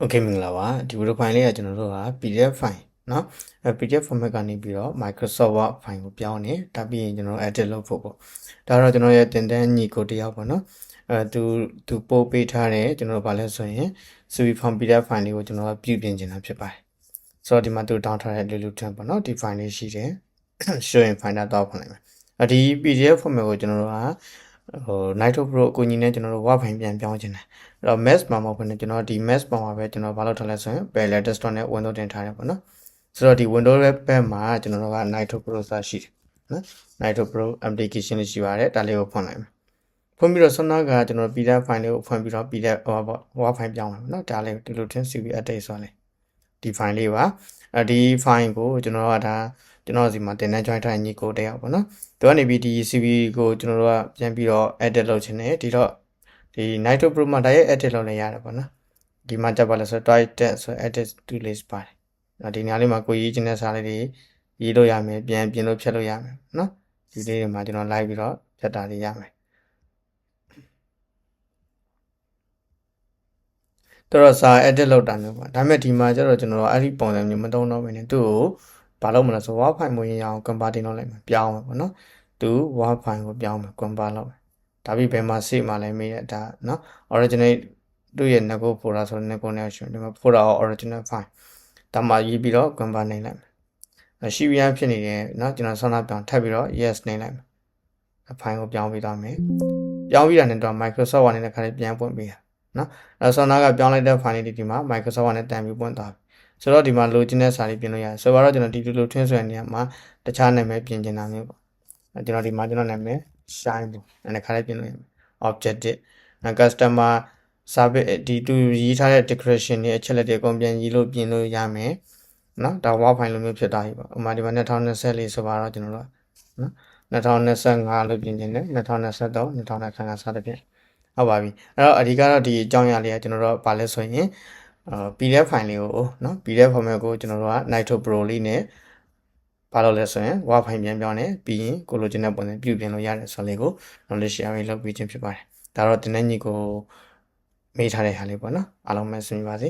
โอเคမင်္ဂလာပါဒီ video file လေးကကျွန်တော်တို့က PDF file เนาะအဲ PDF format ကနေပြီးတော့ Microsoft Word file ကိုပြောင်းနေဒါပြီးရင်ကျွန်တော် edit လုပ်ဖို့ပေါ့ဒါတော့ကျွန်တော်ရဲ့တင်တန်းညီကိုတယောက်ပေါ့နော်အဲသူသူပို့ပေးထားတယ်ကျွန်တော်တို့ဗာလဲဆိုရင် CV form PDF file လေးကိုကျွန်တော်ကပြုပြင်နေတာဖြစ်ပါတယ်ဆိုတော့ဒီမှာသူတောင်းထားတဲ့ little tab ပေါ့နော်ဒီ file လေးရှိတယ် show in finder တော့ဖွင့်လိုက်မယ်အဲဒီ PDF format ကိုကျွန်တော်တို့က ဟို Nitro Pro အကူအညီနဲ့ကျွန်တော်တို့ Word file ပြန်ပြောင်းခြင်းတယ်အဲ့တော့ mass မှာမဟုတ်ဘဲနဲ့ကျွန်တော်ဒီ mass မှာမှာပဲကျွန်တော်ဘာလို့ထားလဲဆိုရင် parallel desktop နဲ့ window တင်ထားတယ်ပေါ့နော်ဆိုတော့ဒီ window ရဲ့ဘက်မှာကျွန်တော်တို့က Nitro Pro စာရှိတယ်နော် Nitro Pro application လေးရှိပါတယ်ဒါလေးကိုဖွင့်လိုက်မယ်ဖွင့်ပြီးတော့ဆွမ်းနာကကျွန်တော် PDF file လေးကိုဖွင့်ပြီးတော့ PDF ဟိုပါ Word file ပြောင်းမယ်ပေါ့နော်ဒါလေးဒီလိုထင်း CV update ဆိုလဲဒီ file လေးပါအဲဒီ file ကိုကျွန်တော်ကဒါ ကျွန်တော်စီမှာတင်တန်း join ထားညီကိုတယောက်ပေါ့နော်သူကနေပြီးဒီ CV ကိုကျွန်တော်တို့ကပြန်ပြီးတော့ edit လုပ်ခြင်းနဲ့ဒီတော့ဒီ Nitro Pro မှာ direct edit လုပ်နေရတယ်ပေါ့နော်ဒီမှာတက်ပါလဲဆိုတော့ direct text ဆို edit to list ပါတယ်အဲ့ဒီနေရာလေးမှာကိုရေးခြင်းတဲ့စာလေးတွေရေးလို့ရမယ်ပြန်ပြင်လို့ဖြတ်လို့ရမယ်နော်ဒီလေးတွေမှာကျွန်တော် live ပြီးတော့ဖြတ်တာလေးရမယ်တော့စာ edit လုပ်တာမျိုးပါဒါပေမဲ့ဒီမှာကျတော့ကျွန်တော်တို့အဲ့ဒီပုံစံမျိုးမသုံးတော့ဘဲနဲ့သူ့ကို ဘာလုပ်မလဲဆို word file မဝင်ရအောင် converting လုပ်လိုက်မှာပြောင်းမှာပေါ့နော်သူ word file ကိုပြောင်းမှာ convert လုပ်မယ်ဒါပြီးဘယ်မှာ save မှာလဲမေးတဲ့ဒါနော် original သူ့ရဲ့ nego folder ဆို nego နဲ့ရှင်ဒီမှာ folder ကို original file ဒါမှရေးပြီးတော့ convert နိုင်လိုက်မယ်ရှိပြန်ဖြစ်နေတယ်နော်ကျွန်တော်ဆောင်းလာပြောင်းထပ်ပြီးတော့ yes နိုင်လိုက်မယ်အဖိုင်ကိုပြောင်းပေးသွားမယ်ပြောင်းပြီးတာနဲ့တော့ Microsoft Word နဲ့ခါလေးပြန်ပွင့်ပေးတာနော်အဲဆောင်းနာကပြောင်းလိုက်တဲ့ file လေးဒီမှာ Microsoft Word နဲ့တန်ပြီးပွင့်သွားပြီ ဆိုတော့ဒီမှာလိုချင်တဲ့စာလေးပြင်လို့ရတယ်ဆိုတော့ကျွန်တော်ဒီလိုလိုထွင်းဆွဲနေရမှာတခြားနာမည်ပြင်ချင်တာမျိုးပေါ့အဲကျွန်တော်ဒီမှာကျွန်တော်နာမည် shine ပေါ့အဲခါလေးပြင်လို့ရမယ် objective customer service ဒီသူရေးထားတဲ့ decoration တွေအချက်လက်တွေအကုန်ပြန်ရေးလို့ပြင်လို့ရမယ်နော်ဒါ word file လိုမျိုးဖြစ်သွားပြီပေါ့ဥပမာဒီမှာ2024ဆိုပါတော့ကျွန်တော်တို့နော်2025လို့ပြင်ချင်တယ်2023 2025စသဖြင့်ဟုတ်ပါပြီအဲ့တော့အဓိကတော့ဒီအကြောင်းအရာလေးကကျွန်တော်တို့ဗာလဲဆိုရင်အာ PDF file လေးကိုနော် PDF format ကိုကျွန်တော်တို့က Nitro Pro လေးနဲ့ဘာလို့လဲဆိုရင် Word file ပြန်ပြောင်းနေပြီးရင်ကိုလိုချင်တဲ့ပုံစံပြုပြင်လို့ရတယ်ဆိုလေးကို knowledge sharing လုပ်ပြီးခြင်းဖြစ်ပါတယ်ဒါတော့တင်တဲ့ညီကိုမေးထားတဲ့ဟာလေးပေါ့နော်အားလုံးပဲဆွေးနွေးပါစေ